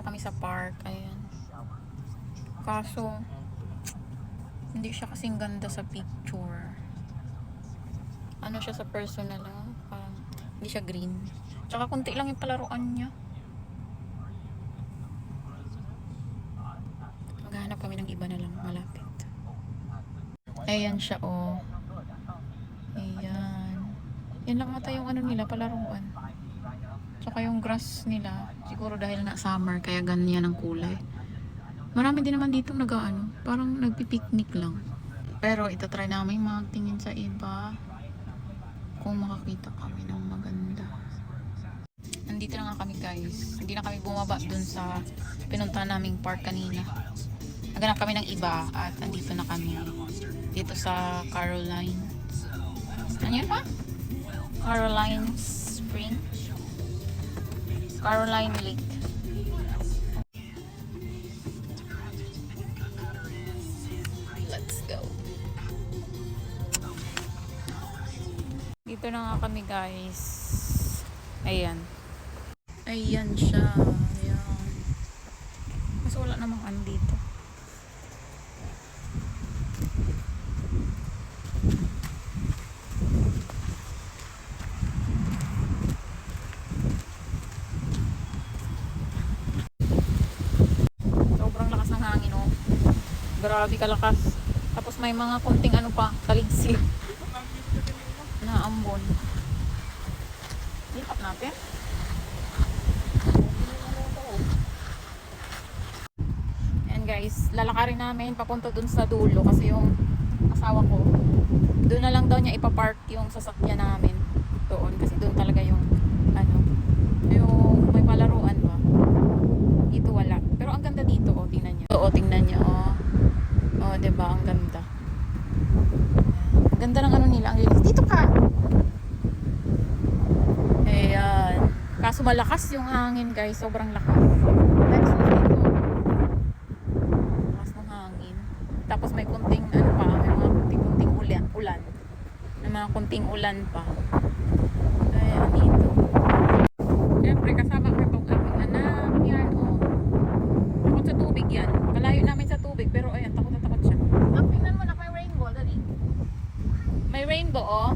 Nandito kami sa park. Ayan. Kaso, hindi siya kasing ganda sa picture. Ano siya sa personal, ah? Parang, hindi siya green. Tsaka kunti lang yung palaruan niya. Maghanap kami ng iba na lang malapit. Ayan siya, oh. Ayan. Yan lang ata yung ano nila, palaruan. Tsaka yung grass nila, siguro dahil na summer, kaya ganyan ang kulay. Marami din naman dito nag ano, parang nagpipiknik lang. Pero itatry namin magtingin sa iba kung makakita kami ng maganda. Nandito na nga kami guys. Hindi na kami bumaba dun sa pinuntahan naming park kanina. Naganap kami ng iba at andito na kami. Dito sa Caroline. Ano yun pa? Caroline Spring. Caroline Lake. Let's go. Dito na nga kami guys. Ayan. Ayan siya. Ayan. Mas wala namang ano dito. Sobrang lakas ng hangin, oh. Grabe kalakas. Tapos may mga konting ano pa, taligsik. Na ambon. Lipat natin. Ayan guys, lalakarin namin papunta dun sa dulo kasi yung asawa ko, doon na lang daw niya ipapark yung sasakyan namin doon kasi doon talaga yung ano, yung may palaruan ba. Dito wala. Pero ang ganda dito, oh, tingnan niyo. Oo, tingnan niyo, oh. Oh, 'di ba? Ang ganda. Ang Ganda ng ano nila, ang linis. Dito ka. Ayan. Kaso malakas yung hangin, guys. Sobrang lakas. Next dito. Lakas ng hangin. Tapos may kunting ano pa, may mga kunting-kunting ulan, ulan. May mga kunting ulan pa. Ayan, dito. Siyempre, kasama ko itong aking anak. Yan, oh. Takot sa tubig yan. Malayo namin sa tubig, pero ayan, takot na takot siya. Ang tingnan mo na may rainbow, dali. May rainbow, oh.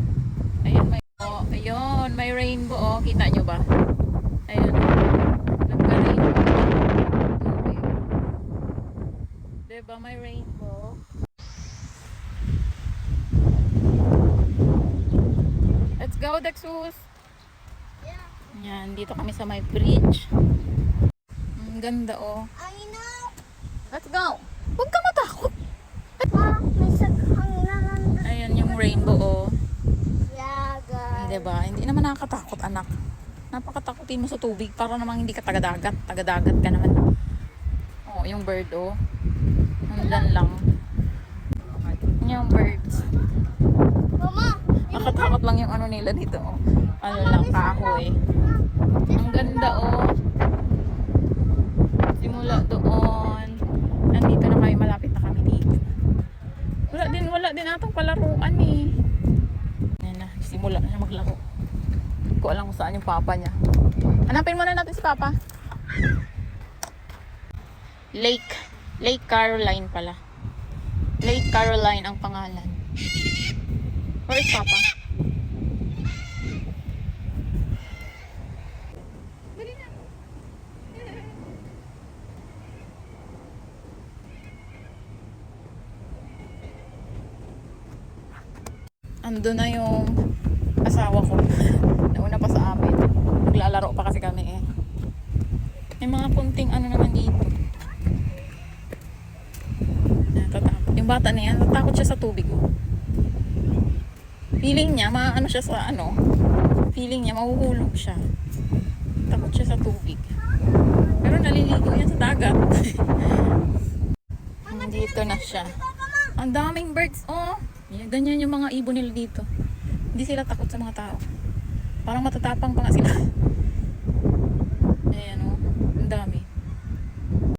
Ayan, may, oh, ayun, may rainbow, oh. Kita nyo ba? Ayun, oh. Nagka-rainbow. Diba, may rainbow? Let's go, Dexus! Yeah. Yan, dito kami sa may bridge. Ang ganda, oh. I know. Let's go! Huwag ka matakot! Ah, may saghang. Ayan yung rainbow, oh. Diba? Hindi naman nakakatakot, anak. Napakatakutin mo sa tubig para namang hindi ka taga-dagat. Taga-dagat ka naman. Oh, yung bird, oh. Nandyan lang. Yung birds. Mama, Nakatakot lang yung ano nila dito, oh. Ano lang, kahoy. Ang ganda, oh. Simula doon. Nandito na kami, malapit na kami dito. Wala din, wala din atong palaruan, eh. Yan na, simula na siya maglaro. Hindi ko alam kung saan yung papa niya. Hanapin muna natin si papa. Lake. Lake Caroline pala. Lake Caroline ang pangalan. Where is papa? Ando na yung asawa ko. Nauna pa sa amin. Naglalaro pa kasi kami eh. May mga kunting ano naman dito. Natatakot. Yung bata na yan, natatakot siya sa tubig. Oh. Feeling niya, maano siya sa ano, feeling niya, mahuhulog siya. Takot siya sa tubig. Pero naliligo yan sa dagat. Dito na siya. Ang daming birds, oh. Yan, ganyan yung mga ibon nila dito. Hindi sila takot sa mga tao. Parang matatapang pa nga sila. Ayan o. Oh. Ang dami.